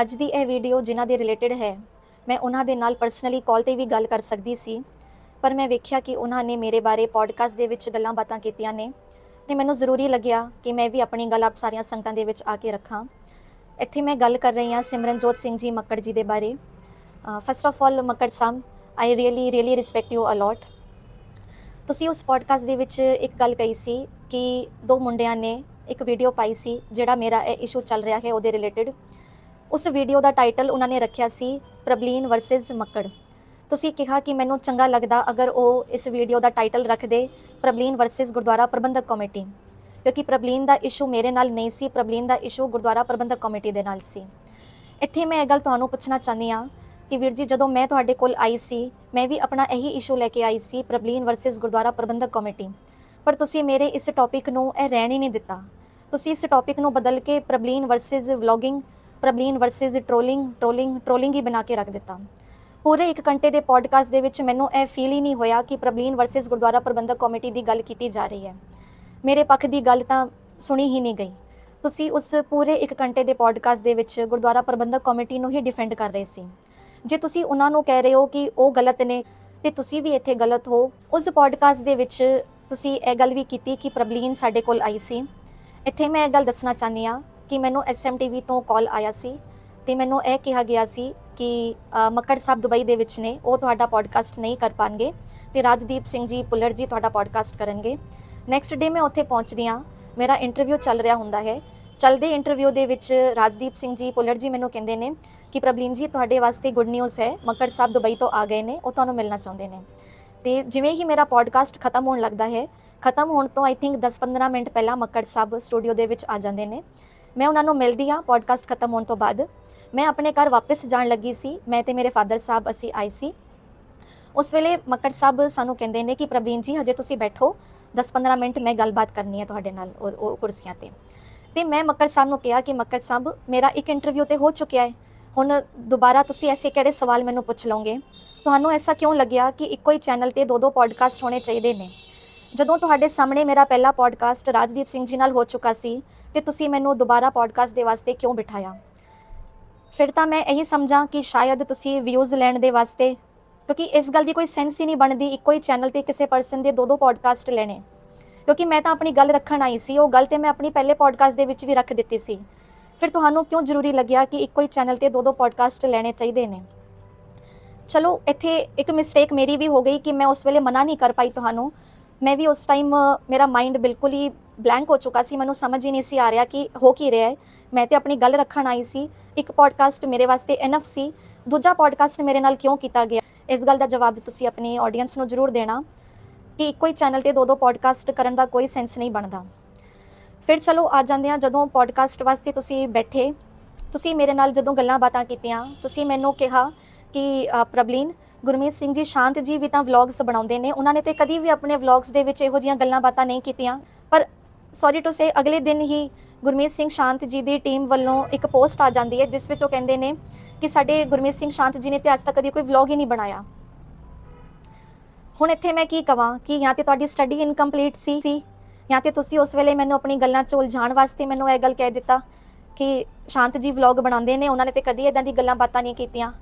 ਅੱਜ ਦੀ ਇਹ ਵੀਡੀਓ ਜਿਨ੍ਹਾਂ ਦੇ ਰਿਲੇਟਡ ਹੈ, ਮੈਂ ਉਹਨਾਂ ਦੇ ਨਾਲ ਪਰਸਨਲੀ ਕਾਲ ਤੇ ਵੀ ਗੱਲ ਕਰ ਸਕਦੀ ਸੀ, ਪਰ ਮੈਂ ਵੇਖਿਆ ਕਿ ਉਹਨਾਂ ਨੇ ਮੇਰੇ ਬਾਰੇ ਪੋਡਕਾਸਟ ਦੇ ਵਿੱਚ ਗੱਲਾਂ ਬਾਤਾਂ ਕੀਤੀਆਂ ਨੇ ਤੇ ਮੈਨੂੰ ਜ਼ਰੂਰੀ ਲੱਗਿਆ ਕਿ ਮੈਂ ਵੀ ਆਪਣੀ ਗੱਲ ਆਪ ਸਾਰੀਆਂ ਸੰਗਤਾਂ ਦੇ ਵਿੱਚ ਆ ਕੇ ਰੱਖਾਂ। ਇੱਥੇ ਮੈਂ ਗੱਲ ਕਰ ਰਹੀ ਹਾਂ ਸਿਮਰਨਜੋਤ ਸਿੰਘ ਜੀ ਮੱਕੜ ਜੀ ਦੇ ਬਾਰੇ। First of all Makkar Sahib I really really respect you a lot ਤੁਸੀਂ ਉਸ ਪੋਡਕਾਸਟ ਦੇ ਵਿੱਚ ਇੱਕ ਗੱਲ ਕਹੀ ਸੀ ਕਿ ਦੋ ਮੁੰਡਿਆਂ ਨੇ ਇੱਕ ਵੀਡੀਓ ਪਾਈ ਸੀ ਜਿਹੜਾ ਮੇਰਾ ਇਹ ਇਸ਼ੂ ਚੱਲ ਰਿਹਾ ਹੈ ਉਹਦੇ ਰਿਲੇਟਡ ਉਸ ਵੀਡੀਓ ਦਾ ਟਾਈਟਲ ਉਹਨਾਂ ਨੇ ਰੱਖਿਆ ਸੀ, ਪ੍ਰਬਲੀਨ ਵਰਸਸ ਮੱਕੜ। ਤੁਸੀਂ ਕਿਹਾ ਕਿ ਮੈਨੂੰ ਚੰਗਾ ਲੱਗਦਾ ਅਗਰ ਉਹ ਇਸ ਵੀਡੀਓ ਦਾ ਟਾਈਟਲ ਰੱਖਦੇ, ਪ੍ਰਬਲੀਨ ਵਰਸਸ ਗੁਰਦੁਆਰਾ ਪ੍ਰਬੰਧਕ ਕਮੇਟੀ। ਕਿਉਂਕਿ ਪ੍ਰਬਲੀਨ ਦਾ ਇਸ਼ੂ ਮੇਰੇ ਨਾਲ ਨਹੀਂ ਸੀ, ਪ੍ਰਬਲੀਨ ਦਾ ਇਸ਼ੂ ਗੁਰਦੁਆਰਾ ਪ੍ਰਬੰਧਕ ਕਮੇਟੀ ਦੇ ਨਾਲ ਸੀ। ਇੱਥੇ ਮੈਂ ਇਹ ਗੱਲ ਤੁਹਾਨੂੰ ਪੁੱਛਣਾ ਚਾਹੁੰਦੀ ਹਾਂ ਕਿ ਵੀਰ ਜੀ, ਜਦੋਂ ਮੈਂ ਤੁਹਾਡੇ ਕੋਲ ਆਈ ਸੀ, ਮੈਂ ਵੀ ਆਪਣਾ ਇਹੀ ਇਸ਼ੂ ਲੈ ਕੇ ਆਈ ਸੀ, ਪ੍ਰਬਲੀਨ ਵਰਸਸ ਗੁਰਦੁਆਰਾ ਪ੍ਰਬੰਧਕ ਕਮੇਟੀ। ਪਰ ਤੁਸੀਂ ਮੇਰੇ ਇਸ ਟੌਪਿਕ ਨੂੰ ਇਹ ਰਹਿਣ ਹੀ ਨਹੀਂ ਦਿੱਤਾ। ਤੁਸੀਂ ਇਸ ਟੌਪਿਕ ਨੂੰ ਬਦਲ ਕੇ Prableen versus vlogging Prableen versus trolling trolling trolling ਹੀ ਬਣਾ ਕੇ ਰੱਖ ਦਿੱਤਾ। ਪੂਰੇ 1 ਘੰਟੇ ਦੇ ਪੋਡਕਾਸਟ ਦੇ ਵਿੱਚ ਮੈਨੂੰ ਇਹ ਫੀਲ ਹੀ ਨਹੀਂ ਹੋਇਆ ਕਿ ਪ੍ਰਬਲੀਨ ਵਰਸਸ ਗੁਰਦੁਆਰਾ ਪ੍ਰਬੰਧਕ ਕਮੇਟੀ ਦੀ ਗੱਲ ਕੀਤੀ ਜਾ ਰਹੀ ਹੈ। ਮੇਰੇ ਪੱਖ ਦੀ ਗੱਲ ਤਾਂ ਸੁਣੀ ਹੀ ਨਹੀਂ ਗਈ। ਤੁਸੀਂ ਉਸ ਪੂਰੇ 1 ਘੰਟੇ ਦੇ ਪੋਡਕਾਸਟ ਦੇ ਵਿੱਚ ਗੁਰਦੁਆਰਾ ਪ੍ਰਬੰਧਕ ਕਮੇਟੀ ਨੂੰ ਹੀ ਡਿਫੈਂਡ ਕਰ ਰਹੇ ਸੀ। ਜੇ ਤੁਸੀਂ ਉਹਨਾਂ ਨੂੰ ਕਹਿ ਰਹੇ ਹੋ ਕਿ ਉਹ ਗਲਤ ਨੇ ਤੇ ਤੁਸੀਂ ਵੀ ਇੱਥੇ ਗਲਤ ਹੋ, ਉਸ ਪੋਡਕਾਸਟ ਦੇ ਵਿੱਚ ਤੁਸੀਂ ਇਹ ਗੱਲ ਵੀ ਕੀਤੀ ਕਿ ਪ੍ਰਬਲੀਨ ਸਾਡੇ ਕੋਲ ਆਈ ਸੀ। ਇੱਥੇ ਮੈਂ ਇਹ ਗੱਲ ਦੱਸਣਾ ਚਾਹੁੰਦੀ ਆ ਕਿ ਮੈਨੂੰ ਐਸਐਮਟੀਵੀ ਤੋਂ ਕਾਲ ਆਇਆ ਸੀ ਤੇ ਮੈਨੂੰ ਇਹ ਕਿਹਾ ਗਿਆ ਸੀ ਕਿ ਮੱਕੜ ਸਾਹਿਬ ਦੁਬਈ ਦੇ ਵਿੱਚ ਨੇ, ਉਹ ਤੁਹਾਡਾ ਪੋਡਕਾਸਟ ਨਹੀਂ ਕਰ ਪਾਣਗੇ ਤੇ ਰਾਜਦੀਪ ਸਿੰਘ ਜੀ ਪੁੱਲਰ ਜੀ ਤੁਹਾਡਾ ਪੋਡਕਾਸਟ ਕਰਨਗੇ। ਨੈਕਸਟ ਡੇ ਮੈਂ ਉੱਥੇ ਪਹੁੰਚਦੀ ਆ ਮੇਰਾ ਇੰਟਰਵਿਊ ਚੱਲ ਰਿਹਾ ਹੁੰਦਾ ਹੈ। ਚਲਦੇ ਇੰਟਰਵਿਊ ਦੇ ਵਿੱਚ ਰਾਜਦੀਪ ਸਿੰਘ ਜੀ ਪੁੱਲਰ ਜੀ ਮੈਨੂੰ ਕਹਿੰਦੇ ਨੇ ਕਿ ਪ੍ਰਬਲੀਨ ਜੀ, ਤੁਹਾਡੇ ਵਾਸਤੇ ਗੁੱਡ ਨਿਊਜ਼ ਹੈ, ਮੱਕੜ ਸਾਹਿਬ ਦੁਬਈ ਤੋਂ ਆ ਗਏ ਨੇ, ਉਹ ਤੁਹਾਨੂੰ ਮਿਲਣਾ ਚਾਹੁੰਦੇ ਨੇ। ਤੇ ਜਿਵੇਂ ਹੀ ਮੇਰਾ ਪੋਡਕਾਸਟ ਖਤਮ ਹੋਣ ਲੱਗਦਾ ਹੈ, ਖਤਮ ਹੋਣ ਤੋਂ ਆਈ ਥਿੰਕ 10-15 ਮਿੰਟ ਪਹਿਲਾਂ ਮੱਕੜ ਸਾਹਿਬ ਸਟੂਡੀਓ ਦੇ ਵਿੱਚ ਆ ਜਾਂਦੇ ਨੇ। ਮੈਂ ਉਹਨਾਂ ਨੂੰ ਮਿਲਦੀ ਆ ਪੋਡਕਾਸਟ ਖਤਮ ਹੋਣ ਤੋਂ ਬਾਅਦ। ਮੈਂ ਆਪਣੇ ਘਰ ਵਾਪਸ ਜਾਣ ਲੱਗੀ ਸੀ। ਮੈਂ ਤੇ ਮੇਰੇ ਫਾਦਰ ਸਾਹਿਬ ਅਸੀਂ ਆਏ ਸੀ। ਉਸ ਵੇਲੇ ਮੱਕੜ ਸਾਹਿਬ ਸਾਨੂੰ ਕਹਿੰਦੇ ਨੇ ਕਿ ਪ੍ਰਵੀਨ ਜੀ, ਹਜੇ ਤੁਸੀਂ ਬੈਠੋ। 10-15 ਮਿੰਟ ਮੈਂ ਗੱਲਬਾਤ ਕਰਨੀ ਹੈ ਤੁਹਾਡੇ ਨਾਲ ਉਹ ਕੁਰਸੀਆਂ ਤੇ। ਤੇ ਮੈਂ ਮੱਕੜ ਸਾਹਿਬ ਨੂੰ ਕਿਹਾ ਕਿ ਮੱਕੜ ਸਾਹਿਬ, ਮੇਰਾ ਇੱਕ ਇੰਟਰਵਿਊ ਤੇ ਹੋ ਚੁੱਕਿਆ ਹੈ। ਹੁਣ ਦੁਬਾਰਾ ਤੁਸੀਂ ਐਸੇ ਕਿਹੜੇ ਸਵਾਲ ਮੈਨੂੰ ਪੁੱਛ ਲਓਗੇ? ਤੁਹਾਨੂੰ ਐਸਾ ਕਿਉਂ ਲੱਗਿਆ ਕਿ ਇੱਕੋ ਹੀ ਚੈਨਲ ਤੇ ਦੋ ਦੋ ਪੋਡਕਾਸਟ ਹੋਣੇ ਚਾਹੀਦੇ ਨੇ? ਜਦੋਂ ਤੁਹਾਡੇ ਸਾਹਮਣੇ ਮੇਰਾ ਪਹਿਲਾ ਪੋਡਕਾਸਟ ਰਾਜਦੀਪ ਸਿੰਘ ਜੀ ਨਾਲ ਹੋ ਚੁੱਕਾ ਸੀ ਤੇ ਤੁਸੀਂ ਮੈਨੂੰ ਦੁਬਾਰਾ ਪੋਡਕਾਸਟ ਦੇ ਵਾਸਤੇ ਕਿਉਂ ਬਿਠਾਇਆ? ਫਿਰ ਤਾਂ ਮੈਂ ਇਹੀ ਸਮਝਾਂ ਕਿ ਸ਼ਾਇਦ ਤੁਸੀਂ ਵਿਊਜ਼ ਲੈਣ ਦੇ ਵਾਸਤੇ, ਕਿਉਂਕਿ ਇਸ ਗੱਲ ਦੀ ਕੋਈ ਸੈਂਸ ਹੀ ਨਹੀਂ ਬਣਦੀ, ਇੱਕੋ ਹੀ ਚੈਨਲ ਤੇ ਕਿਸੇ ਪਰਸਨ ਦੇ ਦੋ ਦੋ ਪੋਡਕਾਸਟ ਲੈਣੇ। ਕਿਉਂਕਿ ਮੈਂ ਤਾਂ ਆਪਣੀ ਗੱਲ ਰੱਖਣ ਆਈ ਸੀ, ਉਹ ਗੱਲ ਤੇ ਮੈਂ ਆਪਣੀ ਪਹਿਲੇ ਪੋਡਕਾਸਟ ਦੇ ਵਿੱਚ ਵੀ ਰੱਖ ਦਿੱਤੀ ਸੀ। ਫਿਰ ਤੁਹਾਨੂੰ ਕਿਉਂ ਜ਼ਰੂਰੀ ਲੱਗਿਆ ਕਿ ਇੱਕੋ ਹੀ ਚੈਨਲ ਤੇ ਦੋ ਦੋ ਪੋਡਕਾਸਟ ਲੈਣੇ ਚਾਹੀਦੇ ਨੇ? ਚਲੋ, ਇੱਥੇ ਇੱਕ ਮਿਸਟੇਕ ਮੇਰੀ ਵੀ ਹੋ ਗਈ ਕਿ ਮੈਂ ਉਸ ਵੇਲੇ ਮਨਾ ਨਹੀਂ ਕਰ ਪਾਈ ਤੁਹਾਨੂੰ ਮੈਂ ਵੀ ਉਸ ਟਾਈਮ ਮੇਰਾ ਮਾਈਂਡ ਬਿਲਕੁਲ ਹੀ ਬਲੈਂਕ ਹੋ ਚੁੱਕਾ ਸੀ, ਮੈਨੂੰ ਸਮਝ ਹੀ ਨਹੀਂ ਸੀ ਆ ਰਿਹਾ ਕਿ ਹੋ ਕੀ ਰਿਹਾ ਹੈ। ਮੈਂ ਤੇ ਆਪਣੀ ਗੱਲ ਰੱਖਣ ਆਈ ਸੀ। ਇੱਕ ਪੋਡਕਾਸਟ ਮੇਰੇ ਵਾਸਤੇ ਇਨਫ ਸੀ। ਦੂਜਾ ਪੋਡਕਾਸਟ ਮੇਰੇ ਨਾਲ ਕਿਉਂ ਕੀਤਾ ਗਿਆ? ਇਸ ਗੱਲ ਦਾ ਜਵਾਬ ਤੁਸੀਂ ਆਪਣੀ ਆਡੀਅנס ਨੂੰ ਜ਼ਰੂਰ ਦੇਣਾ ਕਿ ਇੱਕੋ ਹੀ ਚੈਨਲ ਤੇ ਦੋ ਦੋ ਪੋਡਕਾਸਟ ਕਰਨ ਦਾ ਕੋਈ ਸੈਂਸ ਨਹੀਂ ਬਣਦਾ। ਫਿਰ ਚਲੋ, ਆ ਜਾਂਦੇ ਆ ਜਦੋਂ ਪੋਡਕਾਸਟ ਵਾਸਤੇ ਤੁਸੀਂ ਬੈਠੇ। ਤੁਸੀਂ ਮੇਰੇ ਨਾਲ ਜਦੋਂ ਗੱਲਾਂ ਬਾਤਾਂ ਕੀਤੀਆਂ, ਤੁਸੀਂ ਮੈਨੂੰ ਕਿਹਾ ਕਿ ਪ੍ਰਬਲੀਨ ਗੁਰਮੀਤ ਸਿੰਘ ਜੀ, ਸ਼ਾਂਤ ਜੀ ਵੀ ਤਾਂ ਵਲੌਗਸ ਬਣਾਉਂਦੇ ਨੇ। ਉਹਨਾਂ ਨੇ ਤੇ ਕਦੀ ਵੀ ਆਪਣੇ ਵਲੌਗਸ ਦੇ ਵਿੱਚ ਇਹੋ ਜਿਹੀਆਂ ਗੱਲਾਂ ਬਾਤਾਂ ਨਹੀਂ ਕੀਤੀਆਂ। ਪਰ ਸੌਰੀ ਟੂ ਸੇ ਅਗਲੇ ਦਿਨ ਹੀ ਗੁਰਮੀਤ ਸਿੰਘ ਸ਼ਾਂਤ ਜੀ ਦੀ ਟੀਮ ਵੱਲੋਂ ਇੱਕ ਪੋਸਟ ਆ ਜਾਂਦੀ ਹੈ, ਜਿਸ ਵਿੱਚ ਉਹ ਕਹਿੰਦੇ ਨੇ ਕਿ ਸਾਡੇ ਗੁਰਮੀਤ ਸਿੰਘ ਸ਼ਾਂਤ ਜੀ ਨੇ ਤੇ ਅੱਜ ਤੱਕ ਕਦੀ ਕੋਈ ਵਲੌਗ ਹੀ ਨਹੀਂ ਬਣਾਇਆ। ਹੁਣ ਇੱਥੇ ਮੈਂ ਕੀ ਕਵਾਂ ਕਿ ਜਾਂ ਤੇ ਤੁਹਾਡੀ ਸਟੱਡੀ ਇਨਕੰਪਲੀਟ ਸੀ ਜਾਂ ਤੇ ਤੁਸੀਂ ਉਸ ਵੇਲੇ ਮੈਨੂੰ ਆਪਣੀ ਗੱਲਾਂ 'ਚ ਉਲਝਾਉਣ ਵਾਸਤੇ ਮੈਨੂੰ ਇਹ ਗੱਲ ਕਹਿ ਦਿੱਤਾ ਕਿ ਸ਼ਾਂਤ ਜੀ ਵਲੌਗ ਬਣਾਉਂਦੇ ਨੇ। ਉਹਨਾਂ ਨੇ ਤੇ ਕਦੀ ਇਦਾਂ ਦੀ ਗੱਲਾਂ ਬਾਤਾਂ ਨਹੀਂ ਕੀਤੀਆਂ।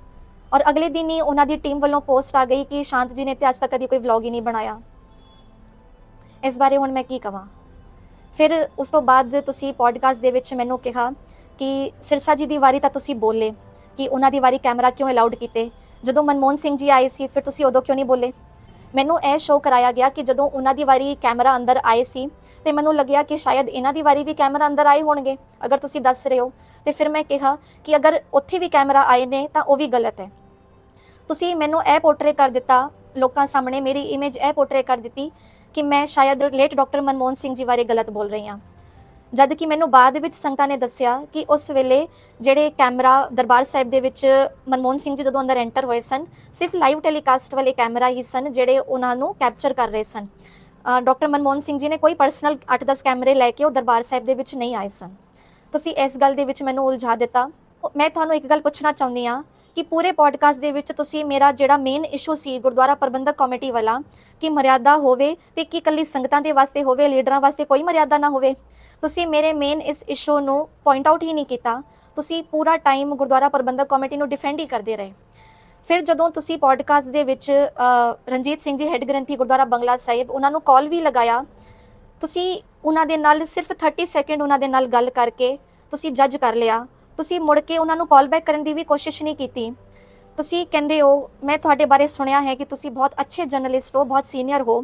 ਔਰ ਅਗਲੇ ਦਿਨ ਹੀ ਉਹਨਾਂ ਦੀ ਟੀਮ ਵੱਲੋਂ ਪੋਸਟ ਆ ਗਈ ਕਿ ਸ਼ਾਂਤ ਜੀ ਨੇ ਤੇ ਅੱਜ ਤੱਕ ਕਦੀ ਕੋਈ ਵਲੌਗ ਹੀ ਨਹੀਂ ਬਣਾਇਆ। ਇਸ ਬਾਰੇ ਹੁਣ ਮੈਂ ਕੀ ਕਵਾਂ? ਫਿਰ ਉਸ ਤੋਂ ਬਾਅਦ ਤੁਸੀਂ ਪੋਡਕਾਸਟ ਦੇ ਵਿੱਚ ਮੈਨੂੰ ਕਿਹਾ ਕਿ ਸਿਰਸਾ ਜੀ ਦੀ ਵਾਰੀ ਤਾਂ ਤੁਸੀਂ ਬੋਲੇ ਕਿ ਉਹਨਾਂ ਦੀ ਵਾਰੀ ਕੈਮਰਾ ਕਿਉਂ ਅਲਾਉਡ ਕੀਤੇ? ਜਦੋਂ ਮਨਮੋਹਨ ਸਿੰਘ ਜੀ ਆਏ ਸੀ, ਫਿਰ ਤੁਸੀਂ ਉਦੋਂ ਕਿਉਂ ਨਹੀਂ ਬੋਲੇ? ਮੈਨੂੰ ਇਹ ਸ਼ੋਅ ਕਰਾਇਆ ਗਿਆ ਕਿ ਜਦੋਂ ਉਹਨਾਂ ਦੀ ਵਾਰੀ ਕੈਮਰਾ ਅੰਦਰ ਆਏ ਸੀ, ਤੇ ਮੈਨੂੰ ਲੱਗਿਆ ਕਿ ਸ਼ਾਇਦ ਇਹਨਾਂ ਦੀ ਵਾਰੀ ਵੀ ਕੈਮਰਾ ਅੰਦਰ ਆਏ ਹੋਣਗੇ। ਅਗਰ ਤੁਸੀਂ ਦੱਸ ਰਹੇ ਹੋ, ਤੇ ਫਿਰ ਮੈਂ ਕਿਹਾ ਕਿ ਅਗਰ ਉੱਥੇ ਵੀ ਕੈਮਰਾ ਆਏ ਨੇ, ਤਾਂ ਉਹ ਵੀ ਗਲਤ ਹੈ। ਤੁਸੀਂ ਮੈਨੂੰ ਇਹ ਪੋਰਟਰੇ ਕਰ ਦਿੱਤਾ, ਲੋਕਾਂ ਸਾਹਮਣੇ ਮੇਰੀ ਇਮੇਜ ਇਹ ਪੋਰਟਰੇ ਕਰ ਦਿੱਤੀ ਕਿ ਮੈਂ ਸ਼ਾਇਦ ਲੇਟ ਡਾਕਟਰ ਮਨਮੋਹਨ ਸਿੰਘ ਜੀ ਬਾਰੇ ਗਲਤ ਬੋਲ ਰਹੀ ਹਾਂ। ਜਦ ਕਿ ਮੈਨੂੰ ਬਾਅਦ ਵਿੱਚ ਸੰਗਤਾਂ ਨੇ ਦੱਸਿਆ ਕਿ ਉਸ ਵੇਲੇ ਜਿਹੜੇ ਕੈਮਰਾ ਦਰਬਾਰ ਸਾਹਿਬ ਦੇ ਵਿੱਚ ਮਨਮੋਹਨ ਸਿੰਘ ਜੀ ਜਦੋਂ ਅੰਦਰ ਐਂਟਰ ਹੋਏ ਸਨ, ਸਿਰਫ ਲਾਈਵ ਟੈਲੀਕਾਸਟ ਵਾਲੇ ਕੈਮਰਾ ਹੀ ਸਨ ਜਿਹੜੇ ਉਹਨਾਂ ਨੂੰ ਕੈਪਚਰ ਕਰ ਰਹੇ ਸਨ। ਡਾਕਟਰ ਮਨਮੋਹਨ ਸਿੰਘ ਜੀ ਨੇ ਕੋਈ ਪਰਸਨਲ 8-10 ਕੈਮਰੇ ਲੈ ਕੇ ਉਹ ਦਰਬਾਰ ਸਾਹਿਬ ਦੇ ਵਿੱਚ ਨਹੀਂ ਆਏ ਸਨ। ਤੁਸੀਂ ਇਸ ਗੱਲ ਦੇ ਵਿੱਚ ਮੈਨੂੰ ਉਲਝਾ ਦਿੱਤਾ। ਮੈਂ ਤੁਹਾਨੂੰ ਇੱਕ ਗੱਲ ਪੁੱਛਣਾ ਚਾਹੁੰਦੀ ਆ ਕਿ ਪੂਰੇ ਪੋਡਕਾਸਟ ਦੇ ਵਿੱਚ ਤੁਸੀਂ ਮੇਰਾ ਜਿਹੜਾ ਮੇਨ ਇਸ਼ੂ ਸੀ ਗੁਰਦੁਆਰਾ ਪ੍ਰਬੰਧਕ ਕਮੇਟੀ ਵਾਲਾ, ਕਿ ਮਰਿਆਦਾ ਹੋਵੇ ਤੇ ਕਿ ਇਕੱਲੀ ਸੰਗਤਾਂ ਦੇ ਵਾਸਤੇ ਹੋਵੇ, ਲੀਡਰਾਂ ਵਾਸਤੇ ਕੋਈ ਮਰਿਆਦਾ ਨਾ ਹੋਵੇ, ਤੁਸੀਂ ਮੇਰੇ ਮੇਨ ਇਸ ਇਸ਼ੂ ਨੂੰ ਪੁਆਇੰਟ ਆਊਟ ਹੀ ਨਹੀਂ ਕੀਤਾ। ਤੁਸੀਂ ਪੂਰਾ ਟਾਈਮ ਗੁਰਦੁਆਰਾ ਪ੍ਰਬੰਧਕ ਕਮੇਟੀ ਨੂੰ ਡਿਫੈਂਡ ਹੀ ਕਰਦੇ ਰਹੇ। ਫਿਰ ਜਦੋਂ ਤੁਸੀਂ ਪੋਡਕਾਸਟ ਦੇ ਵਿੱਚ ਰਣਜੀਤ ਸਿੰਘ ਜੀ ਹੈੱਡ ਗ੍ਰੰਥੀ ਗੁਰਦੁਆਰਾ ਬੰਗਲਾ ਸਾਹਿਬ, ਉਹਨਾਂ ਨੂੰ ਕਾਲ ਵੀ ਲਗਾਇਆ, ਤੁਸੀਂ ਉਹਨਾਂ ਦੇ ਨਾਲ ਸਿਰਫ 30 ਸੈਕਿੰਡ ਉਹਨਾਂ ਦੇ ਨਾਲ ਗੱਲ ਕਰਕੇ ਤੁਸੀਂ ਜੱਜ ਕਰ ਲਿਆ। ਤੁਸੀਂ ਮੁੜ ਕੇ ਉਹਨਾਂ ਨੂੰ ਕਾਲ ਬੈਕ ਕਰਨ ਦੀ ਵੀ ਕੋਸ਼ਿਸ਼ ਨਹੀਂ ਕੀਤੀ। ਤੁਸੀਂ ਕਹਿੰਦੇ ਹੋ, ਮੈਂ ਤੁਹਾਡੇ ਬਾਰੇ ਸੁਣਿਆ ਹੈ ਕਿ ਤੁਸੀਂ ਬਹੁਤ ਅੱਛੇ ਜਰਨਲਿਸਟ ਹੋ, ਬਹੁਤ ਸੀਨੀਅਰ ਹੋ।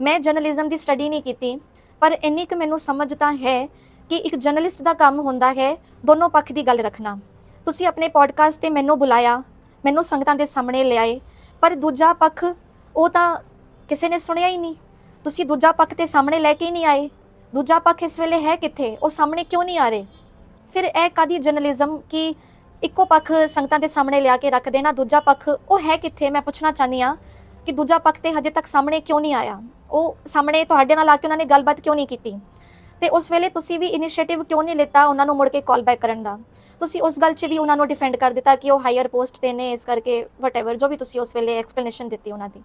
ਮੈਂ ਜਰਨਲਿਜ਼ਮ ਦੀ ਸਟੱਡੀ ਨਹੀਂ ਕੀਤੀ, ਪਰ ਇੰਨੀ ਕੁ ਮੈਨੂੰ ਸਮਝ ਤਾਂ ਹੈ ਕਿ ਇੱਕ ਜਰਨਲਿਸਟ ਦਾ ਕੰਮ ਹੁੰਦਾ ਹੈ ਦੋਨੋਂ ਪੱਖ ਦੀ ਗੱਲ ਰੱਖਣਾ। ਤੁਸੀਂ ਆਪਣੇ ਪੋਡਕਾਸਟ ਤੇ ਮੈਨੂੰ ਬੁਲਾਇਆ, ਮੈਨੂੰ ਸੰਗਤਾਂ ਦੇ ਸਾਹਮਣੇ ਲਿਆਏ, ਪਰ ਦੂਜਾ ਪੱਖ ਉਹ ਤਾਂ ਕਿਸੇ ਨੇ ਸੁਣਿਆ ਹੀ ਨਹੀਂ। ਤੁਸੀਂ ਦੂਜਾ ਪੱਖ ਤੇ ਸਾਹਮਣੇ ਲੈ ਕੇ ਹੀ ਨਹੀਂ ਆਏ। ਦੂਜਾ ਪੱਖ ਇਸ ਵੇਲੇ ਹੈ ਕਿੱਥੇ? ਉਹ ਸਾਹਮਣੇ ਕਿਉਂ ਨਹੀਂ ਆ ਰਹੇ? ਫਿਰ ਇਹ ਕਾਦੀ ਜਰਨਲਿਜ਼ਮ ਕਿ ਇੱਕੋ ਪੱਖ ਸੰਗਤਾਂ ਦੇ ਸਾਹਮਣੇ ਲਿਆ ਕੇ ਰੱਖ ਦੇਣਾ, ਦੂਜਾ ਪੱਖ ਉਹ ਹੈ ਕਿੱਥੇ? ਮੈਂ ਪੁੱਛਣਾ ਚਾਹੁੰਦੀ ਆ ਕਿ ਦੂਜਾ ਪੱਖ ਤੇ ਹਜੇ ਤੱਕ ਸਾਹਮਣੇ ਕਿਉਂ ਨਹੀਂ ਆਇਆ? ਉਹ ਸਾਹਮਣੇ ਤੁਹਾਡੇ ਨਾਲ ਆ ਕੇ ਉਹਨਾਂ ਨੇ ਗੱਲਬਾਤ ਕਿਉਂ ਨਹੀਂ ਕੀਤੀ? ਤੇ ਉਸ ਵੇਲੇ ਤੁਸੀਂ ਵੀ ਇਨੀਸ਼ੀਏਟਿਵ ਕਿਉਂ ਨਹੀਂ ਲਿੱਤਾ ਉਹਨਾਂ ਨੂੰ ਮੁੜ ਕੇ ਕਾਲ ਬੈਕ ਕਰਨ ਦਾ? ਤੁਸੀਂ ਉਸ ਗੱਲ 'ਚ ਵੀ ਉਹਨਾਂ ਨੂੰ ਡਿਫੈਂਡ ਕਰ ਦਿੱਤਾ ਕਿ ਉਹ ਹਾਇਰ ਪੋਸਟ ਤੇ ਨੇ, ਇਸ ਕਰਕੇ ਵਟਐਵਰ ਜੋ ਵੀ ਤੁਸੀਂ ਉਸ ਵੇਲੇ ਐਕਸਪਲੇਨੇਸ਼ਨ ਦਿੱਤੀ ਉਹਨਾਂ ਦੀ।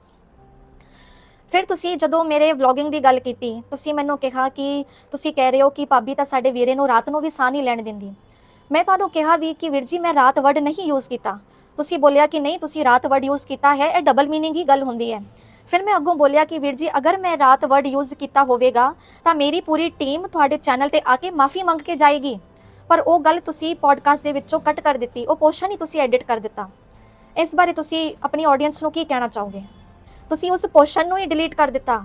ਫਿਰ ਤੁਸੀਂ ਜਦੋਂ ਮੇਰੇ ਵਲੌਗਿੰਗ ਦੀ ਗੱਲ ਕੀਤੀ, ਤੁਸੀਂ ਮੈਨੂੰ ਕਿਹਾ ਕਿ ਤੁਸੀਂ ਕਹਿ ਰਹੇ ਹੋ ਕਿ ਭਾਬੀ ਤਾਂ ਸਾਡੇ ਵੀਰੇ ਨੂੰ ਰਾਤ ਨੂੰ ਵੀ ਸਾਹ ਨਹੀਂ ਲੈਣ ਦਿੰਦੀ। ਮੈਂ ਤੁਹਾਨੂੰ ਕਿਹਾ ਵੀ ਕਿ ਵੀਰ ਜੀ ਮੈਂ ਰਾਤ ਵਰਡ ਨਹੀਂ ਯੂਜ਼ ਕੀਤਾ। ਤੁਸੀਂ ਬੋਲਿਆ ਕਿ ਨਹੀਂ, ਤੁਸੀਂ ਰਾਤ ਵਰਡ ਯੂਜ਼ ਕੀਤਾ ਹੈ, ਇਹ ਡਬਲ ਮੀਨਿੰਗ ਹੀ ਗੱਲ ਹੁੰਦੀ ਹੈ। ਫਿਰ ਮੈਂ ਅੱਗੋਂ ਬੋਲਿਆ ਕਿ ਵੀਰ ਜੀ ਅਗਰ ਮੈਂ ਰਾਤ ਵਰਡ ਯੂਜ਼ ਕੀਤਾ ਹੋਵੇਗਾ, ਤਾਂ ਮੇਰੀ ਪੂਰੀ ਟੀਮ ਤੁਹਾਡੇ ਚੈਨਲ ਤੇ ਆ ਕੇ ਮਾਫੀ ਮੰਗ ਕੇ ਜਾਏਗੀ। ਪਰ ਉਹ ਗੱਲ ਤੁਸੀਂ ਪੋਡਕਾਸਟ ਦੇ ਵਿੱਚੋਂ ਕੱਟ ਕਰ ਦਿੱਤੀ, ਉਹ ਪੋਰਸ਼ਨ ਹੀ ਤੁਸੀਂ ਐਡਿਟ ਕਰ ਦਿੱਤਾ। ਇਸ ਬਾਰੇ ਤੁਸੀਂ ਆਪਣੀ ਆਡੀਅנס ਨੂੰ ਕੀ ਕਹਿਣਾ ਚਾਹੋਗੇ? ਤੁਸੀਂ ਉਸ ਪੋਰਸ਼ਨ ਨੂੰ ਹੀ ਡਿਲੀਟ ਕਰ ਦਿੱਤਾ।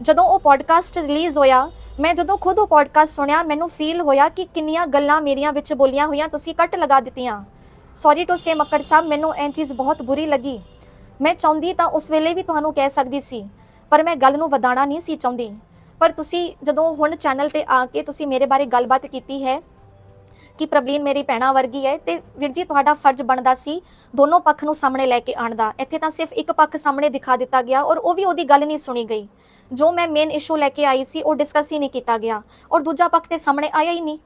ਜਦੋਂ ਉਹ ਪੋਡਕਾਸਟ ਰਿਲੀਜ਼ ਹੋਇਆ, ਮੈਂ ਜਦੋਂ ਖੁਦ ਉਹ ਪੋਡਕਾਸਟ ਸੁਣਿਆ, ਮੈਨੂੰ ਫੀਲ ਹੋਇਆ ਕਿ ਕਿੰਨੀਆਂ ਗੱਲਾਂ ਮੇਰੀਆਂ ਵਿੱਚ ਬੋਲੀਆਂ ਹੋਈਆਂ, ਤੁਸੀਂ ਕੱਟ ਲਗਾ ਦਿੱਤੀਆਂ। Sorry to say Makkar sahib, ਮੈਨੂੰ ਇਹ ਚੀਜ਼ ਬਹੁਤ ਬੁਰੀ ਲੱਗੀ। ਮੈਂ ਚਾਹੁੰਦੀ ਤਾਂ ਉਸ ਵੇਲੇ ਵੀ ਤੁਹਾਨੂੰ ਕਹਿ ਸਕਦੀ ਸੀ, ਪਰ ਮੈਂ ਗੱਲ ਨੂੰ ਵਧਾਉਣਾ ਨਹੀਂ ਸੀ ਚਾਹੁੰਦੀ। ਪਰ ਤੁਸੀਂ ਜਦੋਂ ਹੁਣ ਚੈਨਲ ਤੇ ਆ ਕੇ ਤੁਸੀਂ ਮੇਰੇ ਬਾਰੇ ਗੱਲਬਾਤ ਕੀਤੀ ਹੈ ਕਿ ਪ੍ਰਬਲੀਨ ਮੇਰੀ ਭੈਣਾ ਵਰਗੀ ਹੈ ਤੇ ਵੀਰ ਜੀ ਤੁਹਾਡਾ ਫਰਜ਼ ਬਣਦਾ ਸੀ ਦੋਨੋਂ ਪੱਖ ਨੂੰ ਸਾਹਮਣੇ ਲੈ ਕੇ ਆਉਣ ਦਾ। ਇੱਥੇ ਤਾਂ ਸਿਰਫ ਇੱਕ ਪੱਖ ਸਾਹਮਣੇ ਦਿਖਾ ਦਿੱਤਾ ਗਿਆ ਔਰ ਉਹ ਵੀ ਉਹਦੀ ਗੱਲ ਨਹੀਂ ਸੁਣੀ ਗਈ। ਜੋ ਮੈਂ ਮੇਨ ਇਸ਼ੂ ਲੈ ਕੇ ਆਈ ਸੀ, ਉਹ ਡਿਸਕਸ ਹੀ ਨਹੀਂ ਕੀਤਾ ਗਿਆ ਔਰ ਦੂਜਾ ਪੱਖ ਤੇ ਸਾਹਮਣੇ ਆਇਆ ਹੀ ਨਹੀਂ।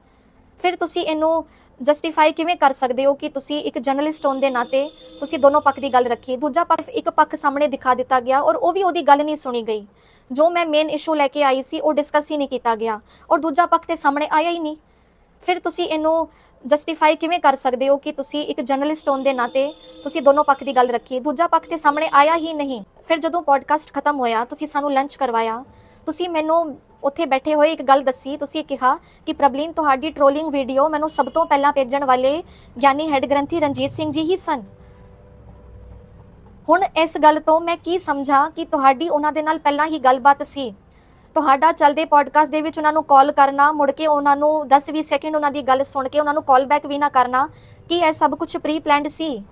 ਫਿਰ ਤੁਸੀਂ ਇਹਨੂੰ ਜਸਟੀਫਾਈ ਕਿਵੇਂ ਕਰ ਸਕਦੇ ਹੋ ਕਿ ਤੁਸੀਂ ਇੱਕ ਜਰਨਲਿਸਟ ਹੋਣ ਦੇ ਨਾਤੇ ਤੁਸੀਂ ਦੋਨੋਂ ਪੱਖ ਦੀ ਗੱਲ ਰੱਖੀ? ਦੂਜਾ ਪੱਖ ਇੱਕ ਪੱਖ ਸਾਹਮਣੇ ਦਿਖਾ ਦਿੱਤਾ ਗਿਆ ਔਰ ਉਹ ਵੀ ਉਹਦੀ ਗੱਲ ਨਹੀਂ ਸੁਣੀ ਗਈ। ਜੋ ਮੈਂ ਮੇਨ ਇਸ਼ੂ ਲੈ ਕੇ ਆਈ ਸੀ, ਉਹ ਡਿਸਕਸ ਹੀ ਨਹੀਂ ਕੀਤਾ ਗਿਆ ਔਰ ਦੂਜਾ ਪੱਖ ਤੇ ਸਾਹਮਣੇ ਆਇਆ ਹੀ ਨਹੀਂ। ਫਿਰ ਤੁਸੀਂ ਇਹਨੂੰ ਜਸਟੀਫਾਈ ਕਿਵੇਂ ਕਰ ਸਕਦੇ ਹੋ ਕਿ ਤੁਸੀਂ ਇੱਕ ਜਰਨਲਿਸਟ ਹੋਣ ਦੇ ਨਾਤੇ ਤੁਸੀਂ ਦੋਨੋਂ ਪੱਖ ਦੀ ਗੱਲ ਰੱਖੀ? ਦੂਜਾ ਪੱਖ ਤੇ ਸਾਹਮਣੇ ਆਇਆ ਹੀ ਨਹੀਂ। ਫਿਰ ਜਦੋਂ ਪੋਡਕਾਸਟ ਖਤਮ ਹੋਇਆ, ਤੁਸੀਂ ਸਾਨੂੰ ਲੰਚ ਕਰਵਾਇਆ। ਤੁਸੀਂ ਮੈਨੂੰ ਉੱਥੇ ਬੈਠੇ ਹੋਏ ਇੱਕ ਗੱਲ ਦੱਸੀ, ਤੁਸੀਂ ਕਿਹਾ ਕਿ ਪ੍ਰਬਲੀਨ, ਤੁਹਾਡੀ ਟ੍ਰੋਲਿੰਗ ਵੀਡੀਓ ਮੈਨੂੰ ਸਭ ਤੋਂ ਪਹਿਲਾਂ ਭੇਜਣ ਵਾਲੇ ਗਿਆਨੀ ਹੈੱਡ ਗ੍ਰੰਥੀ ਰਣਜੀਤ ਸਿੰਘ ਜੀ ਹੀ ਸਨ। ਹੁਣ ਇਸ ਗੱਲ ਤੋਂ ਮੈਂ ਕੀ ਸਮਝਾਂ ਕਿ ਤੁਹਾਡੀ ਉਹਨਾਂ ਦੇ ਨਾਲ ਪਹਿਲਾਂ ਹੀ ਗੱਲਬਾਤ ਸੀ? ਤੁਹਾਡਾ ਚੱਲਦੇ ਪੋਡਕਾਸਟ ਦੇ ਵਿੱਚ ਉਹਨਾਂ ਨੂੰ ਕਾਲ ਕਰਨਾ, ਮੁੜ ਕੇ ਉਹਨਾਂ ਨੂੰ 10-20 ਸੈਕਿੰਡ ਉਹਨਾਂ ਦੀ ਗੱਲ ਸੁਣ ਕੇ ਉਹਨਾਂ ਨੂੰ ਕਾਲ ਬੈਕ ਵੀ ਨਾ ਕਰਨਾ, ਕਿ ਇਹ ਸਭ ਕੁਝ ਪ੍ਰੀ ਪਲਾਨਡ ਸੀ?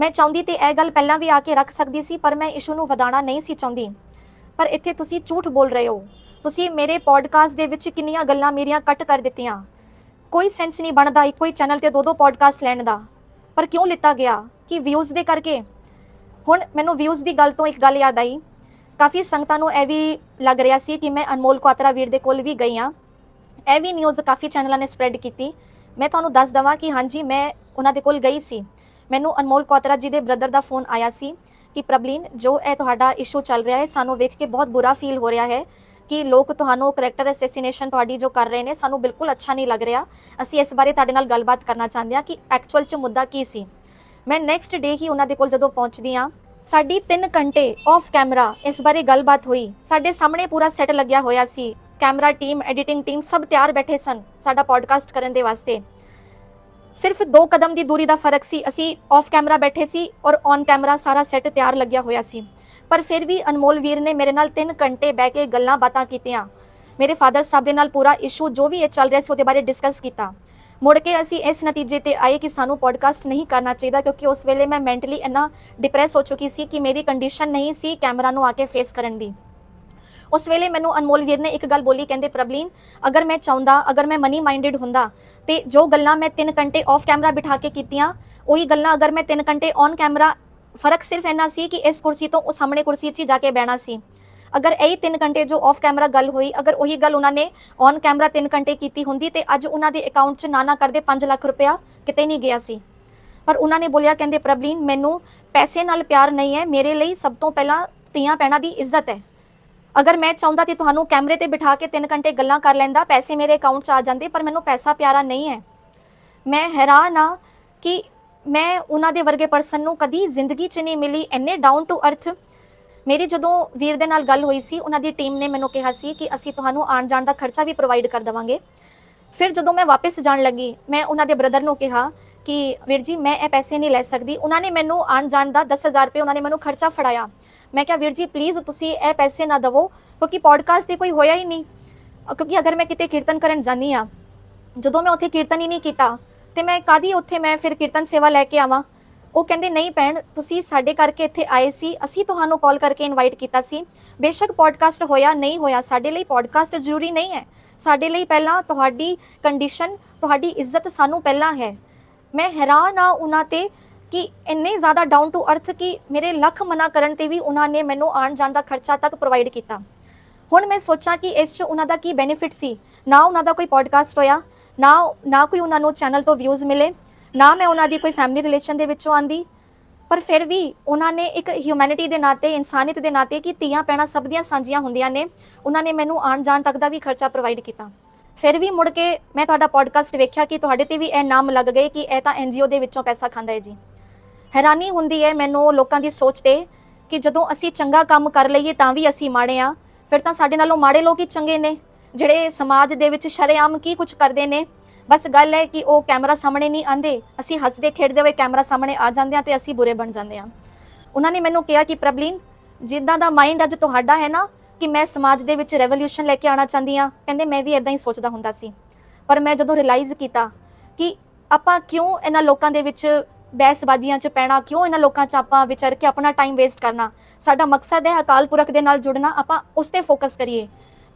ਮੈਂ ਚਾਹੁੰਦੀ ਤੇ ਇਹ ਗੱਲ ਪਹਿਲਾਂ ਵੀ ਆ ਕੇ ਰੱਖ ਸਕਦੀ ਸੀ, ਪਰ ਮੈਂ ਇਸ਼ੂ ਨੂੰ ਵਧਾਉਣਾ ਨਹੀਂ ਸੀ ਚਾਹੁੰਦੀ। ਪਰ ਇੱਥੇ ਤੁਸੀਂ ਝੂਠ ਬੋਲ ਰਹੇ ਹੋ। ਤੁਸੀਂ ਮੇਰੇ ਪੋਡਕਾਸਟ ਦੇ ਵਿੱਚ ਕਿੰਨੀਆਂ ਗੱਲਾਂ ਮੇਰੀਆਂ ਕੱਟ ਕਰ ਦਿੱਤੀਆਂ। ਕੋਈ ਸੈਂਸ ਨਹੀਂ ਬਣਦਾ, ਇੱਕੋ ਹੀ ਚੈਨਲ ਤੇ ਦੋ ਦੋ ਪੋਡਕਾਸਟ ਲੈਣ ਦਾ। ਪਰ ਕਿਉਂ ਲਿੱਤਾ ਗਿਆ? ਕਿ ਵਿਊਜ਼ ਦੇ ਕਰਕੇ? ਹੁਣ ਮੈਨੂੰ ਵਿਊਜ਼ ਦੀ ਗੱਲ ਤੋਂ ਇੱਕ ਗੱਲ ਯਾਦ ਆਈ। ਕਾਫੀ ਸੰਗਤਾਂ ਨੂੰ ਇਹ ਵੀ ਲੱਗ ਰਿਹਾ ਸੀ ਕਿ ਮੈਂ ਅਨਮੋਲ ਕੁਆਤਰਾ ਵੀਰ ਦੇ ਕੋਲ ਵੀ ਗਈ ਆ ਇਹ ਵੀ ਨਿਊਜ਼ ਕਾਫੀ ਚੈਨਲਾਂ ਨੇ ਸਪਰੈਡ ਕੀਤੀ। ਮੈਂ ਤੁਹਾਨੂੰ ਦੱਸ ਦਵਾਂ ਕਿ ਹਾਂਜੀ, ਮੈਂ ਉਹਨਾਂ ਦੇ ਕੋਲ ਗਈ ਸੀ। ਮੈਨੂੰ ਅਨਮੋਲ ਕੁਆਤਰਾ ਜੀ ਦੇ ਬ੍ਰਦਰ ਦਾ ਫੋਨ ਆਇਆ ਸੀ ਕਿ ਪ੍ਰਬਲੀਨ, ਜੋ ਇਹ ਤੁਹਾਡਾ ਇਸ਼ੂ ਚੱਲ ਰਿਹਾ ਹੈ, ਸਾਨੂੰ ਵੇਖ ਕੇ ਬਹੁਤ ਬੁਰਾ ਫੀਲ ਹੋ ਰਿਹਾ ਹੈ ਕਿ ਲੋਕ ਤੁਹਾਨੂੰ ਕਰੈਕਟਰ ਅਸੈਸੀਨੇਸ਼ਨ ਤੁਹਾਡੀ ਜੋ ਕਰ ਰਹੇ ਨੇ, ਸਾਨੂੰ ਬਿਲਕੁਲ ਅੱਛਾ ਨਹੀਂ ਲੱਗ ਰਿਹਾ। ਅਸੀਂ ਇਸ ਬਾਰੇ ਤੁਹਾਡੇ ਨਾਲ ਗੱਲਬਾਤ ਕਰਨਾ ਚਾਹੁੰਦੇ ਹਾਂ ਕਿ ਐਕਚੁਅਲ ਚ ਮੁੱਦਾ ਕੀ ਸੀ। ਮੈਂ ਨੈਕਸਟ ਡੇ ਹੀ ਉਹਨਾਂ ਦੇ ਕੋਲ ਜਦੋਂ ਪਹੁੰਚਦੀ ਆ ਸਾਡੀ 3 ਘੰਟੇ ਆਫ ਕੈਮਰਾ ਇਸ ਬਾਰੇ ਗੱਲਬਾਤ ਹੋਈ। ਸਾਡੇ ਸਾਹਮਣੇ ਪੂਰਾ ਸੈੱਟ ਲੱਗਿਆ ਹੋਇਆ ਸੀ। ਕੈਮਰਾ ਟੀਮ ਐਡੀਟਿੰਗ ਟੀਮ ਸਭ ਤਿਆਰ ਬੈਠੇ ਸਨ ਸਾਡਾ ਪੋਡਕਾਸਟ ਕਰਨ ਦੇ ਵਾਸਤੇ। ਸਿਰਫ ਦੋ ਕਦਮ ਦੀ ਦੂਰੀ ਦਾ ਫ਼ਰਕ ਸੀ। ਅਸੀਂ ਆਫ ਕੈਮਰਾ ਬੈਠੇ ਸੀ ਔਰ ਔਨ ਕੈਮਰਾ ਸਾਰਾ ਸੈੱਟ ਤਿਆਰ ਲੱਗਿਆ ਹੋਇਆ ਸੀ। ਪਰ ਫਿਰ ਵੀ ਅਨਮੋਲ ਵੀਰ ਨੇ ਮੇਰੇ ਨਾਲ 3 ਘੰਟੇ ਬਹਿ ਕੇ ਗੱਲਾਂ ਬਾਤਾਂ ਕੀਤੀਆਂ। ਮੇਰੇ ਫਾਦਰ ਸਾਹਿਬ ਦੇ ਨਾਲ ਪੂਰਾ ਇਸ਼ੂ ਜੋ ਵੀ ਇਹ ਚੱਲ ਰਿਹਾ ਸੀ ਉਹਦੇ ਬਾਰੇ ਡਿਸਕਸ ਕੀਤਾ। ਮੁੜ ਕੇ ਅਸੀਂ ਇਸ ਨਤੀਜੇ ਤੇ ਆਏ ਕਿ ਸਾਨੂੰ ਪੋਡਕਾਸਟ ਨਹੀਂ ਕਰਨਾ ਚਾਹੀਦਾ ਕਿਉਂਕਿ ਉਸ ਵੇਲੇ ਮੈਂ ਮੈਂਟਲੀ ਇੰਨਾ ਡਿਪਰੈਸ ਹੋ ਚੁੱਕੀ ਸੀ ਕਿ ਮੇਰੀ ਕੰਡੀਸ਼ਨ ਨਹੀਂ ਸੀ ਕੈਮਰਾ ਨੂੰ ਆ ਕੇ ਫੇਸ ਕਰਨ ਦੀ। ਉਸ ਵੇਲੇ ਮੈਨੂੰ ਅਨਮੋਲ ਵੀਰ ਨੇ ਇੱਕ ਗੱਲ ਬੋਲੀ, ਕਹਿੰਦੇ, ਪ੍ਰਬਲੀਨ, ਅਗਰ ਮੈਂ ਚਾਹੁੰਦਾ, ਅਗਰ ਮੈਂ ਮਨੀ ਮਾਈਂਡਡ ਹੁੰਦਾ, ਤੇ ਜੋ ਗੱਲਾਂ ਮੈਂ 3 ਘੰਟੇ ਆਫ ਕੈਮਰਾ ਬਿਠਾ ਕੇ ਕੀਤੀਆਂ, ਉਹੀ ਗੱਲਾਂ ਅਗਰ ਮੈਂ 3 ਘੰਟੇ ਔਨ ਕੈਮਰਾ ਫ਼ਰਕ ਸਿਰਫ ਇੰਨਾ ਸੀ ਕਿ ਇਸ ਕੁਰਸੀ ਤੋਂ ਉਹ ਸਾਹਮਣੇ ਕੁਰਸੀ 'ਚ ਹੀ ਜਾ ਕੇ ਬਹਿਣਾ ਸੀ। ਅਗਰ ਇਹੀ 3 ਘੰਟੇ ਜੋ ਆਫ ਕੈਮਰਾ ਗੱਲ ਹੋਈ, ਅਗਰ ਉਹੀ ਗੱਲ ਉਹਨਾਂ ਨੇ ਔਨ ਕੈਮਰਾ 3 ਘੰਟੇ ਕੀਤੀ ਹੁੰਦੀ ਤੇ ਅੱਜ ਉਹਨਾਂ ਦੇ ਅਕਾਊਂਟ 'ਚ ਨਾ ਨਾ ਕਰਦੇ 5 ਲੱਖ ਰੁਪਇਆ ਕਿਤੇ ਨਹੀਂ ਗਿਆ ਸੀ। ਪਰ ਉਹਨਾਂ ਨੇ ਬੋਲਿਆ, ਕਹਿੰਦੇ, ਪ੍ਰਬਲੀਨ, ਮੈਨੂੰ ਪੈਸੇ ਨਾਲ ਪਿਆਰ ਨਹੀਂ ਹੈ, ਮੇਰੇ ਲਈ ਸਭ ਤੋਂ ਪਹਿਲਾਂ ਤੀਆਂ ਪੈਣਾ ਦੀ ਇੱਜ਼ਤ ਹੈ। ਅਗਰ ਮੈਂ ਚਾਹੁੰਦਾ ਤੇ ਤੁਹਾਨੂੰ ਕੈਮਰੇ ਤੇ ਬਿਠਾ ਕੇ 3 ਘੰਟੇ ਗੱਲਾਂ ਕਰ ਲੈਂਦਾ, ਪੈਸੇ ਮੇਰੇ ਅਕਾਊਂਟ 'ਚ ਆ ਜਾਂਦੇ, ਪਰ ਮੈਨੂੰ ਪੈਸਾ ਪਿਆਰਾ ਨਹੀਂ ਹੈ। ਮੈਂ ਹੈਰਾਨ ਆ ਕਿ ਮੈਂ ਉਹਨਾਂ ਦੇ ਵਰਗੇ ਪਰਸਨ ਨੂੰ ਕਦੀ ਜ਼ਿੰਦਗੀ 'ਚ ਨਹੀਂ ਮਿਲੀ, ਇੰਨੇ ਡਾਊਨ ਟੂ ਅਰਥ ਮੇਰੀ ਜਦੋਂ ਵੀਰ ਦੇ ਨਾਲ ਗੱਲ ਹੋਈ ਸੀ, ਉਹਨਾਂ ਦੀ ਟੀਮ ਨੇ ਮੈਨੂੰ ਕਿਹਾ ਸੀ ਕਿ ਅਸੀਂ ਤੁਹਾਨੂੰ ਆਉਣ ਜਾਣ ਦਾ ਖਰਚਾ ਵੀ ਪ੍ਰੋਵਾਈਡ ਕਰ ਦੇਵਾਂਗੇ। ਫਿਰ ਜਦੋਂ ਮੈਂ ਵਾਪਸ ਜਾਣ ਲੱਗੀ, ਮੈਂ ਉਹਨਾਂ ਦੇ ਬ੍ਰਦਰ ਨੂੰ ਕਿਹਾ ਕਿ ਵੀਰ ਜੀ, ਮੈਂ ਇਹ ਪੈਸੇ ਨਹੀਂ ਲੈ ਸਕਦੀ। ਉਹਨਾਂ ਨੇ ਮੈਨੂੰ ਆਉਣ ਜਾਣ ਦਾ 10000 ਰੁਪਏ ਉਹਨਾਂ ਨੇ ਮੈਨੂੰ ਖਰਚਾ ਫੜਾਇਆ। ਮੈਂ ਕਿਹਾ, ਵੀਰ ਜੀ ਪਲੀਜ਼ ਤੁਸੀਂ ਇਹ ਪੈਸੇ ਨਾ ਦਵੋ, ਕਿਉਂਕਿ ਪੋਡਕਾਸਟ ਤੇ ਕੋਈ ਹੋਇਆ ਹੀ ਨਹੀਂ। ਕਿਉਂਕਿ ਅਗਰ ਮੈਂ ਕਿਤੇ ਕੀਰਤਨ ਕਰਨ ਜਾਂਦੀ ਆ ਜਦੋਂ ਮੈਂ ਉੱਥੇ ਕੀਰਤਨ ਹੀ ਨਹੀਂ ਕੀਤਾ, ਤੇ ਮੈਂ ਕਾਦੀ ਉੱਥੇ ਮੈਂ ਫਿਰ ਕੀਰਤਨ ਸੇਵਾ ਲੈ ਕੇ ਆਵਾਂ? ਉਹ ਕਹਿੰਦੇ, ਨਹੀਂ ਭੈਣ, ਤੁਸੀਂ ਸਾਡੇ ਕਰਕੇ ਇੱਥੇ ਆਏ ਸੀ। ਅਸੀਂ ਤੁਹਾਨੂੰ ਕਾਲ ਕਰਕੇ ਇਨਵਾਈਟ ਕੀਤਾ ਸੀ। ਬੇਸ਼ੱਕ ਪੋਡਕਾਸਟ ਹੋਇਆ, ਨਹੀਂ ਹੋਇਆ, ਸਾਡੇ ਲਈ ਪੋਡਕਾਸਟ ਜ਼ਰੂਰੀ ਨਹੀਂ ਹੈ। ਸਾਡੇ ਲਈ ਪਹਿਲਾਂ ਤੁਹਾਡੀ ਕੰਡੀਸ਼ਨ ਤੁਹਾਡੀ ਇੱਜ਼ਤ ਸਾਨੂੰ ਪਹਿਲਾਂ ਹੈ। ਮੈਂ ਹੈਰਾਨ ਆ ਉਹਨਾਂ ਤੇ ਕਿ ਇੰਨੇ ਜ਼ਿਆਦਾ ਡਾਊਨ ਟੂ ਅਰਥ ਕਿ ਮੇਰੇ ਲੱਖ ਮਨਾ ਕਰਨ ਤੇ ਵੀ ਉਹਨਾਂ ਨੇ ਮੈਨੂੰ ਆਉਣ ਜਾਣ ਦਾ ਖਰਚਾ ਤੱਕ ਪ੍ਰੋਵਾਈਡ ਕੀਤਾ। ਹੁਣ ਮੈਂ ਸੋਚਾਂ ਕਿ ਇਸ 'ਚ ਉਹਨਾਂ ਦਾ ਕੀ ਬੈਨੀਫਿਟ ਸੀ। ਨਾ ਉਹਨਾਂ ਦਾ ਕੋਈ ਪੋਡਕਾਸਟ ਹੋਇਆ, ਨਾ ਨਾ ਕੋਈ ਉਹਨਾਂ ਨੂੰ ਚੈਨਲ ਤੋਂ ਵਿਊਜ਼ ਮਿਲੇ ਨਾ ਮੈਂ ਉਹਨਾਂ ਦੀ ਕੋਈ ਫੈਮਿਲੀ ਰਿਲੇਸ਼ਨ ਦੇ ਵਿੱਚੋਂ ਆਂਦੀ। ਪਰ ਫਿਰ ਵੀ ਉਹਨਾਂ ਨੇ ਇੱਕ ਹਿਊਮੈਨਿਟੀ ਦੇ ਨਾਤੇ, ਇਨਸਾਨੀਅਤ ਦੇ ਨਾਤੇ ਕਿ ਧੀਆਂ ਪੈਣਾ ਸਭ ਦੀਆਂ ਸਾਂਝੀਆਂ ਹੁੰਦੀਆਂ ਨੇ, ਉਹਨਾਂ ਨੇ ਮੈਨੂੰ ਆਉਣ ਜਾਣ ਤੱਕ ਦਾ ਵੀ ਖਰਚਾ ਪ੍ਰੋਵਾਈਡ ਕੀਤਾ। ਫਿਰ ਵੀ ਮੁੜ ਕੇ ਮੈਂ ਤੁਹਾਡਾ ਪੋਡਕਾਸਟ ਵੇਖਿਆ ਕਿ ਤੁਹਾਡੇ ਤੇ ਵੀ ਇਹ ਨਾਮ ਲੱਗ ਗਏ ਕਿ ਇਹ ਤਾਂ ਐਨਜੀਓ ਦੇ ਵਿੱਚੋਂ ਪੈਸਾ ਖਾਂਦਾ ਹੈ ਜੀ। ਹੈਰਾਨੀ ਹੁੰਦੀ ਹੈ ਮੈਨੂੰ ਲੋਕਾਂ ਦੀ ਸੋਚ ਤੇ ਕਿ ਜਦੋਂ ਅਸੀਂ ਚੰਗਾ ਕੰਮ ਕਰ ਲਈਏ ਤਾਂ ਵੀ ਅਸੀਂ ਮਾੜੇ ਆ। ਫਿਰ ਤਾਂ ਸਾਡੇ ਨਾਲੋਂ ਮਾੜੇ ਲੋਕ ਹੀ ਚੰਗੇ ਨੇ, ਜਿਹੜੇ ਸਮਾਜ ਦੇ ਵਿੱਚ ਸ਼ਰੇਆਮ ਕੀ ਕੁਝ ਕਰਦੇ ਨੇ ਬਸ ਗੱਲ ਹੈ ਕਿ ਉਹ ਕੈਮਰਾ ਸਾਹਮਣੇ ਨਹੀਂ ਆਂਦੇ ਅਸੀਂ ਹੱਸਦੇ, ਖੇਡਦੇ ਹੋਏ ਕੈਮਰਾ ਸਾਹਮਣੇ ਆ ਜਾਂਦੇ ਆ ਤੇ ਅਸੀਂ ਬੁਰੇ ਬਣ ਜਾਂਦੇ ਆ ਉਹਨਾਂ ਨੇ ਮੈਨੂੰ ਕਿਹਾ ਕਿ ਪ੍ਰਬਲੀਨ, ਜਿੱਦਾਂ ਦਾ ਮਾਈਂਡ ਅੱਜ ਤੁਹਾਡਾ ਹੈ ਨਾ, ਕਿ ਮੈਂ ਸਮਾਜ ਦੇ ਵਿੱਚ ਰੈਵੋਲੂਸ਼ਨ ਲੈ ਕੇ ਆਉਣਾ ਚਾਹੁੰਦੀ ਆ ਕਹਿੰਦੇ ਮੈਂ ਵੀ ਇਦਾਂ ਹੀ ਸੋਚਦਾ ਹੁੰਦਾ ਸੀ। ਪਰ ਮੈਂ ਜਦੋਂ ਰਿਅਲਾਈਜ਼ ਕੀਤਾ ਕਿ ਆਪਾਂ ਕਿਉਂ ਇਹਨਾਂ ਲੋਕਾਂ ਦੇ ਵਿੱਚ ਬਹਿਸਬਾਜ਼ੀਆਂ 'ਚ ਪੈਣਾ, ਕਿਉਂ ਇਹਨਾਂ ਲੋਕਾਂ 'ਚ ਆਪਾਂ ਵਿਚਰ ਕੇ ਆਪਣਾ ਟਾਈਮ ਵੇਸਟ ਕਰਨਾ, ਸਾਡਾ ਮਕਸਦ ਹੈ ਅਕਾਲ ਪੁਰਖ ਦੇ ਨਾਲ ਜੁੜਨਾ, ਆਪਾਂ ਉਸ ਤੇ ਫੋਕਸ ਕਰੀਏ।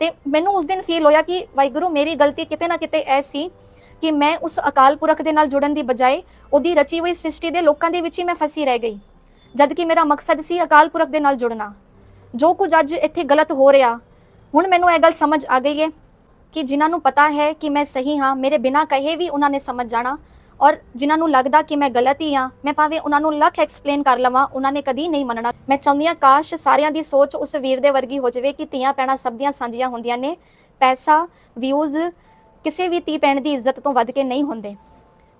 ਤੇ ਮੈਨੂੰ ਉਸ ਦਿਨ ਫੀਲ ਹੋਇਆ ਕਿ ਵਾਹਿਗੁਰੂ, ਮੇਰੀ ਗਲਤੀ ਕਿਤੇ ਨਾ ਕਿਤੇ ਐ ਸੀ ਕਿ ਮੈਂ ਉਸ ਅਕਾਲ ਪੁਰਖ ਦੇ ਨਾਲ ਜੁੜਨ ਦੀ ਬਜਾਏ ਉਹਦੀ ਰਚੀ ਹੋਈ ਸ੍ਰਿਸ਼ਟੀ ਦੇ ਲੋਕਾਂ ਦੇ ਵਿੱਚ ਹੀ ਮੈਂ ਫਸੀ ਰਹਿ ਗਈ। ਜਦ ਕਿ ਮੇਰਾ ਮਕਸਦ ਸੀ ਅਕਾਲ ਪੁਰਖ ਦੇ ਨਾਲ ਜੁੜਨਾ। ਜੋ ਕੁਝ ਅੱਜ ਇੱਥੇ ਗਲਤ ਹੋ ਰਿਹਾ, ਹੁਣ ਮੈਨੂੰ ਇਹ ਗੱਲ ਸਮਝ ਆ ਗਈ ਹੈ ਕਿ ਜਿਨ੍ਹਾਂ ਨੂੰ ਪਤਾ ਹੈ ਕਿ ਮੈਂ ਸਹੀ ਹਾਂ, ਮੇਰੇ ਬਿਨਾਂ ਕਹੇ ਵੀ ਉਹਨਾਂ ਨੇ ਸਮਝ ਜਾਣਾ ਔਰ ਜਿਨ੍ਹਾਂ ਨੂੰ ਲੱਗਦਾ ਕਿ ਮੈਂ ਗਲਤ ਹੀ ਹਾਂ, ਮੈਂ ਭਾਵੇਂ ਉਹਨਾਂ ਨੂੰ ਲੱਖ ਐਕਸਪਲੇਨ ਕਰ ਲਵਾਂ, ਉਹਨਾਂ ਨੇ ਕਦੀ ਨਹੀਂ ਮੰਨਣਾ। ਮੈਂ ਚਾਹੁੰਦੀ ਹਾਂ ਕਾਸ਼ ਸਾਰਿਆਂ ਦੀ ਸੋਚ ਉਸ ਵੀਰ ਦੇ ਵਰਗੀ ਹੋ ਜਾਵੇ ਕਿ ਧੀਆਂ ਪੈਣਾ ਸਭ ਦੀਆਂ ਸਾਂਝੀਆਂ ਹੁੰਦੀਆਂ ਨੇ। ਪੈਸਾ ਵਿਊਜ਼ ਕਿਸੇ ਵੀ ਧੀ ਪੈਣ ਦੀ ਇੱਜ਼ਤ ਤੋਂ ਵੱਧ ਕੇ ਨਹੀਂ ਹੁੰਦੇ।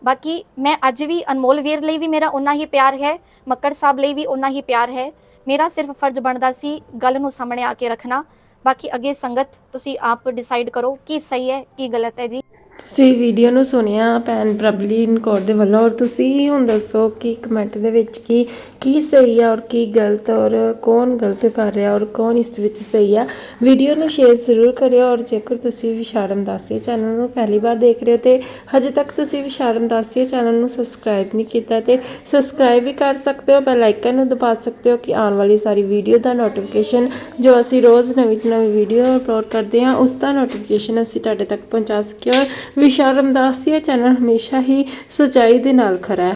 ਬਾਕੀ ਮੈਂ ਅੱਜ ਵੀ ਅਨਮੋਲ ਵੀਰ ਲਈ ਵੀ ਮੇਰਾ ਉਨਾ ਹੀ ਪਿਆਰ ਹੈ, ਮੱਕੜ ਸਾਹਿਬ ਲਈ ਵੀ ਉਨਾ ਹੀ ਪਿਆਰ ਹੈ। ਮੇਰਾ ਸਿਰਫ ਫਰਜ਼ ਬਣਦਾ ਸੀ ਗੱਲ ਨੂੰ ਸਾਹਮਣੇ ਆ ਕੇ ਰੱਖਣਾ। ਬਾਕੀ ਅੱਗੇ ਸੰਗਤ, ਤੁਸੀਂ ਆਪ ਡਿਸਾਈਡ ਕਰੋ ਕੀ ਸਹੀ ਹੈ, ਕੀ ਗਲਤ ਹੈ ਜੀ। ਤੁਸੀਂ ਵੀਡੀਓ ਨੂੰ ਸੁਣਿਆ ਭੈਣ ਪ੍ਰਬਲੀਨ ਕੌਰ ਦੇ ਵੱਲੋਂ, ਔਰ ਤੁਸੀਂ ਹੁਣ ਦੱਸੋ ਕਿ ਕਮੈਂਟ ਦੇ ਵਿੱਚ ਕੀ ਕੀ ਸਹੀ ਆ ਔਰ ਕੀ ਗਲਤ, ਔਰ ਕੌਣ ਗਲਤ ਕਰ ਰਿਹਾ ਔਰ ਕੌਣ ਇਸ ਵਿੱਚ ਸਹੀ ਆ। ਵੀਡੀਓ ਨੂੰ ਸ਼ੇਅਰ ਜ਼ਰੂਰ ਕਰਿਓ ਔਰ ਜੇਕਰ ਤੁਸੀਂ ਵਿਸ਼ਾਰਮ ਦਾਸੀਏ ਚੈਨਲ ਨੂੰ ਪਹਿਲੀ ਵਾਰ ਦੇਖ ਰਹੇ ਹੋ ਤੇ ਹਜੇ ਤੱਕ ਤੁਸੀਂ ਵਿਸ਼ਾਰਮ ਦਾਸੀਏ ਚੈਨਲ ਨੂੰ ਸਬਸਕ੍ਰਾਈਬ ਨਹੀਂ ਕੀਤਾ ਤੇ ਸਬਸਕ੍ਰਾਈਬ ਵੀ ਕਰ ਸਕਦੇ ਹੋ ਬੈਲ ਆਈਕਨ ਨੂੰ ਦਬਾ ਸਕਦੇ ਹੋ ਕਿ ਆਉਣ ਵਾਲੀ ਸਾਰੀ ਵੀਡੀਓ ਦਾ ਨੋਟੀਫਿਕੇਸ਼ਨ ਜੋ ਅਸੀਂ ਰੋਜ਼ ਨਵੀਂ ਤੋਂ ਨਵੀਂ ਵੀਡੀਓ ਅਪਲੋਡ ਕਰਦੇ ਹਾਂ, ਉਸ ਦਾ ਨੋਟੀਫਿਕੇਸ਼ਨ ਅਸੀਂ ਤੁਹਾਡੇ ਤੱਕ ਪਹੁੰਚਾ ਸਕੀਏ ਔਰ ਵਿਸ਼ਾਰਮ ਦਾਸੀਏ ਚੈਨਲ ਹਮੇਸ਼ਾ ਹੀ ਸੱਚਾਈ ਦੇ ਨਾਲ ਖਰਾ ਹੈ।